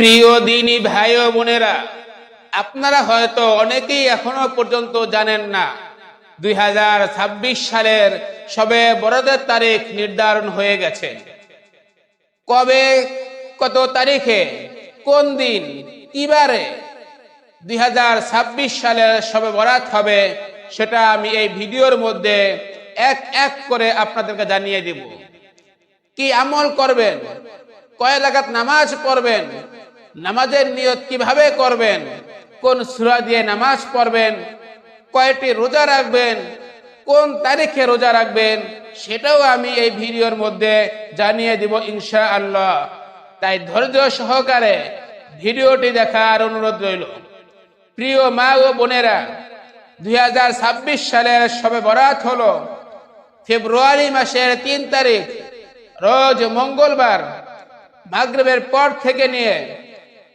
প্রিয় দিনী ভাই ও বোনেরা, আপনারা হয়তো অনেকেই এখনও পর্যন্ত জানেন না, দুই হাজার ছাব্বিশ সালের সবে বড়দের তারিখ নির্ধারণ হয়ে গেছে। কবে, কত তারিখে, কোন দিন, কিবারে দুই সালের সবে বরাত হবে সেটা আমি এই ভিডিওর মধ্যে এক এক করে আপনাদেরকে জানিয়ে দিব। কি আমল করবেন? কয় লাগাত নামাজ পড়বেন? নামাজের নিয়ত কীভাবে করবেন? কোন সুরা দিয়ে নামাজ পড়বেন? কয়টি রোজা রাখবেন? কোন তারিখে রোজা রাখবেন? সেটাও আমি এই ভিডিওর মধ্যে জানিয়ে দিব ইনশা আল্লাহ তাই ধৈর্য সহকারে ভিডিওটি দেখার অনুরোধ রইল। প্রিয় মা ও বোনেরা, দুই হাজার ছাব্বিশ সালের সবে বরাত হলো ফেব্রুয়ারি মাসের তিন তারিখ। রোজ মঙ্গলবার, মাগরিবের পর থেকে নিয়ে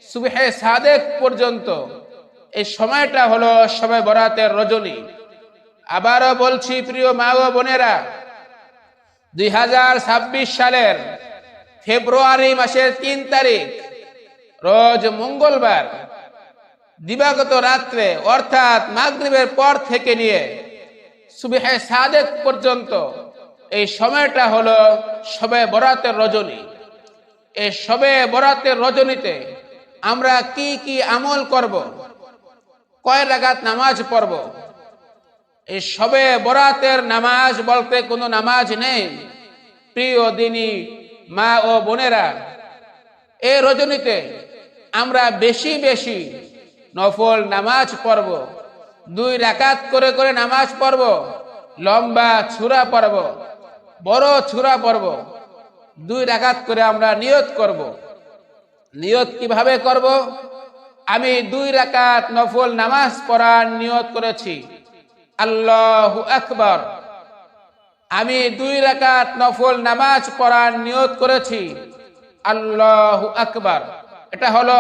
সুবহে সাদেক পর্যন্ত। এই সময়টা হলো সবে বরাতের রজনী। আবারও বলছি, প্রিয় মা ও বোনেরা, দুই হাজার ছাব্বিশ সালের ফেব্রুয়ারি মাসের তিন তারিখ, রোজ মঙ্গলবার, দিবাগত রাত্রে, অর্থাৎ মাগরিবের পর থেকে নিয়ে সুবিহে সাদেক পর্যন্ত এই সময়টা হলো সবে বরাতের রজনী। এই সবে বরাতের রজনীতে আমরা কি কি আমল করব? কয় রাগাত নামাজ পড়ব? এই সবে বরাতের নামাজ বলতে কোনো নামাজ নেই। প্রিয় দিনী, মা ও বোনেরা এই রজনীতে আমরা বেশি বেশি নফল নামাজ পড়ব। দুই রাকাত করে করে নামাজ পড়ব। লম্বা ছুরা পড়ব। বড় ছুরা পড়ব। দুই রাকাত করে আমরা নিয়ত করব। নিয়ত কীভাবে করব? আমি দুই রাকাত নফল নামাজ পড়ার নিয়ত করেছি। আল্লাহু আকবর। আমি দুই রাকাত নফল নামাজ পড়ার নিয়ত করেছি। আল্লাহু আকবর। এটা হলো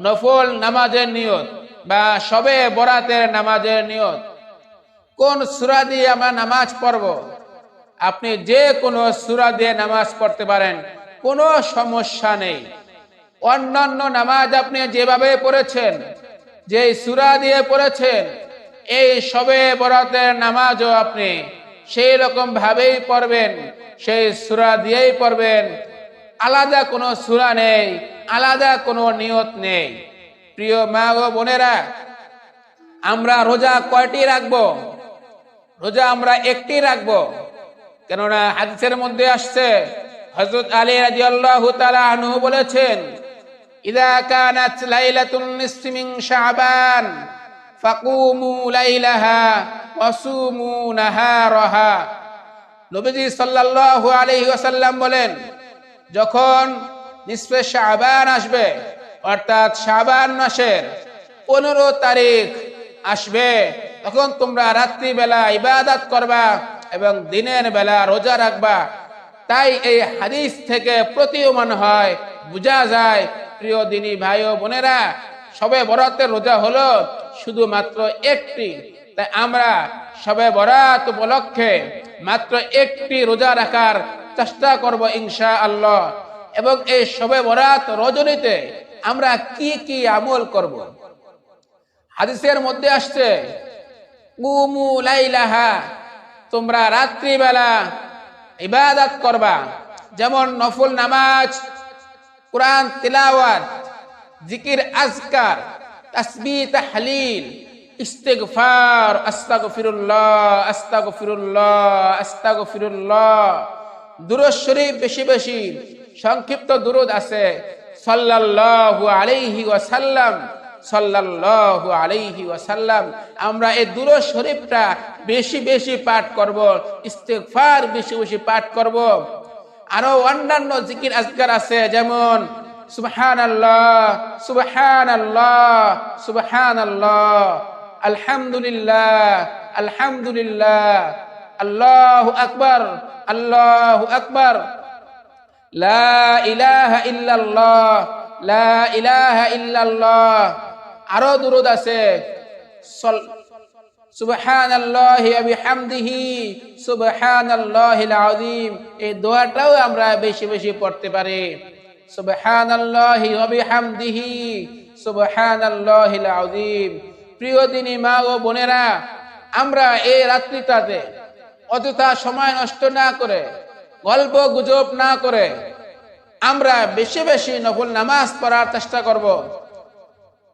নফল নামাজের নিয়ত বা সবে বরাতের নামাজের নিয়ত। কোন সূরা দিয়ে আমরা নামাজ পড়ব? আপনি যে কোনো সূরা দিয়ে নামাজ পড়তে পারেন, কোনো সমস্যা নেই। অন্যান্য নামাজ আপনি যেভাবে পড়েছেন যে সুরা দিয়ে পড়েছেন, এই সবে বরাতের নামাজও আপনি সেই রকম ভাবেই পড়বেন, সেই সুরা দিয়েই পড়বেন। আলাদা কোনো সুরা নেই, আলাদা কোনো নিয়ত নেই। প্রিয় মা ও বোনেরা, আমরা রোজা কয়টি রাখব? রোজা আমরা একটি রাখব। কেননা হাদিসের মধ্যে আসছে, হযরত আলী রাদিয়াল্লাহু তাআলা আনহু বলেছেন ইদা কানাত লাইলাতুন নিসফি মিন শাবান ফাকুমু লাইলাহা ওয়াসুমু নাহারাহা নবীজি সাল্লাল্লাহু আলাইহি ওয়াসাল্লাম বলেন, যখন নিসফে শাবান আসবে, অর্থাৎ শাবান মাসের পনেরো তারিখ আসবে, তখন তোমরা রাত্রিবেলা ইবাদত করবা এবং দিনের বেলা রোজা রাখবা। তাই এই হাদিস থেকে প্রতীয়মান হয়, বোঝা যায় প্রিয় দিনী ভাই ও বোনেরা, সবে বরাতের রোজা হলো শুধুমাত্র একটি। তাই আমরা সবে বরাত উপলক্ষে মাত্র একটি রোজা রাখার চেষ্টা করব ইনশা আল্লাহ এবং এই সবে বরাত রজনীতে আমরা কি কি আমল করব? হাদিসের মধ্যে আসছে তোমরা রাত্রিবেলা ইবাদত করবা। যেমন নফল নামাজ কোরআন তিলাওয়াত, জিকির আজকার তাসবি তাহলিল, ইস্তেগফার, আস্তাগফিরুল্লাহ আস্তাগফিরুল্লাহ আস্তাগফিরুল্লাহ। দুরুদ শরীফ বেশি বেশি, সংক্ষিপ্ত দুরুদ আছে। সাল্লাল্লাহু আলাইহি ওয়াসাল্লাম, সাল্লাল্লাহু আলাইহি ওয়াসাল্লাম। আমরা এই দুরুদ শরীফটা বেশি বেশি পাঠ করব, ইস্তেগফার বেশি বেশি পাঠ করব। আরও অন্যান্য জিকির আজকার আছে, যেমন সুবহানাল্লাহ সুবহানাল্লাহ সুবহানাল্লাহ, আলহামদুলিল্লাহ আলহামদুলিল্লাহ, আল্লাহু আকবার আল্লাহু আকবার, লা ইলাহা ইল্লাল্লাহ, লা ইলাহা আরও দুরুদ আছে এই দোয়াটাও আমরা বেশি বেশি পড়তে পারি। প্রিয় মা ও বোনেরা, আমরা এই রাত্রিটাতে অযথা সময় নষ্ট না করে, গল্প গুজব না করে, আমরা বেশি বেশি নফল নামাজ পড়ার চেষ্টা করব,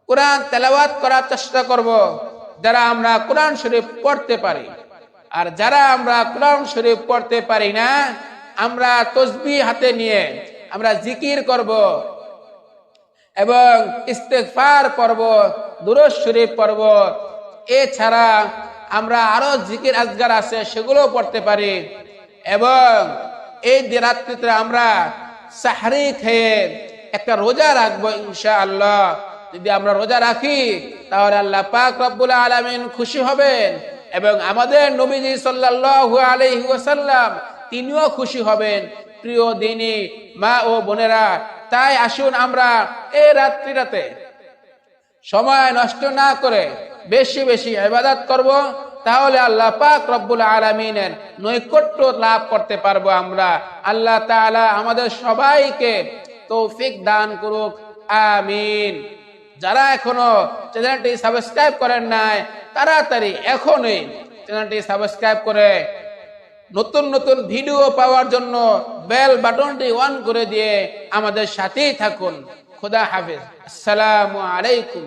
কোরআন তেলাওয়াত করার চেষ্টা করব যারা আমরা কোরআন শরীফ পড়তে পারি। আর যারা আমরা কোরআন শরীফ পড়তে পারি না, আমরা তসবি হাতে নিয়ে আমরা জিকির করব এবং ইস্তেগফার পর্ব দুরুদ শরীফ পর্ব এছাড়া আমরা আরও জিকির আজগার আছে সেগুলো পড়তে পারি। এবং এই রাত্রিতে আমরা সাহারি খেয়ে একটা রোজা রাখব ইনশাআল্লাহ। যদি আমরা রোজা রাখি, তাহলে আল্লাহ পাক রব্বুল আলামিন খুশি হবেন এবং আমাদের নবীজি সাল্লাল্লাহু আলাইহি ওয়াসাল্লাম তিনিও খুশি হবেন। প্রিয় দিনী, মা ও বোনেরা, তাই আসুন আমরা এই রাত্রিটাতে সময় নষ্ট না করে বেশি বেশি ইবাদত করব, তাহলে আল্লাহ পাক রব্বুল আলামিনের নৈকট্য লাভ করতে পারব আমরা। আল্লাহ তাআলা আমাদের সবাইকে তৌফিক দান করুক। আমিন। যারা এখনও চ্যানেলটি সাবস্ক্রাইব করেন নাই, তাড়াতাড়ি এখনই চ্যানেলটি সাবস্ক্রাইব করে নতুন নতুন ভিডিও পাওয়ার জন্য বেল বাটনটি অন করে দিয়ে আমাদের সাথেই থাকুন। খোদা হাফেজ। আসসালামু আলাইকুম।